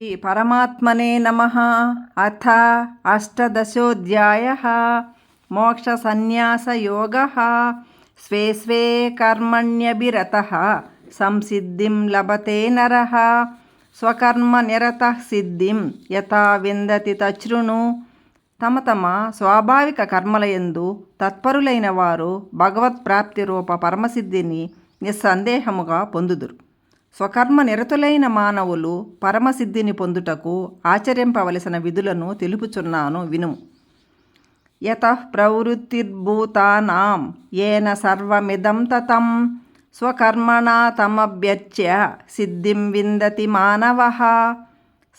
శ్రీ పరమాత్మనే నమ అథ అష్టదశోధ్యాయ మోక్షసన్యాసయోగ స్వే స్వే కర్మణ్యభిరత సంసిద్ధిం లభతే నర స్వకర్మనిరత సిద్ధిం యథా విందతి తచృణు తమ తమ స్వాభావిక కర్మలయందు తత్పరులైన వారు భగవత్ ప్రాప్తి రూప పరమసిద్ధిని నిస్సందేహముగా పొందుదురు। స్వకర్మ నిరతులైన మానవులు పరమసిద్ధిని పొందుటకు ఆచరింపవలసిన విధులను తెలుపుచున్నాను వినుము. యత ప్రవృత్తిర్భూతానాం ఏన సర్వమిదం తతం స్వకర్మణా తమభ్యర్చ్య సిద్ధిం విందతి మానవ.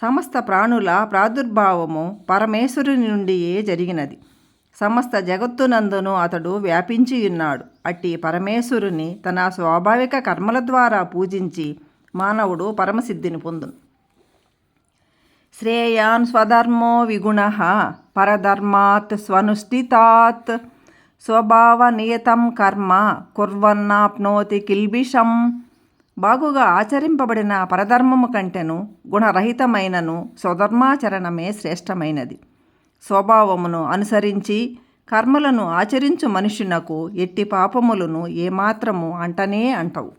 సమస్త ప్రాణుల ప్రాదుర్భావము పరమేశ్వరుని నుండియే జరిగినది. సమస్త జగత్తునందును అతడు వ్యాపించి ఉన్నాడు. అట్టి పరమేశ్వరుని తన స్వాభావిక కర్మల ద్వారా పూజించి మానవుడు పరమసిద్ధిని పొందును. శ్రేయాన్ స్వధర్మో విగుణ పరధర్మాత్ స్వనుష్ఠితాత్ స్వభావనియతం కర్మ కుర్వన్నాప్నోతి కిల్బిషం. బాగుగా ఆచరింపబడిన పరధర్మము కంటెను గుణరహితమైనను స్వధర్మాచరణమే శ్రేష్టమైనది. స్వభావమును అనుసరించి కర్మలను ఆచరించు మనుషునకు ఎట్టి పాపములను ఏమాత్రము అంటనే అంటవు.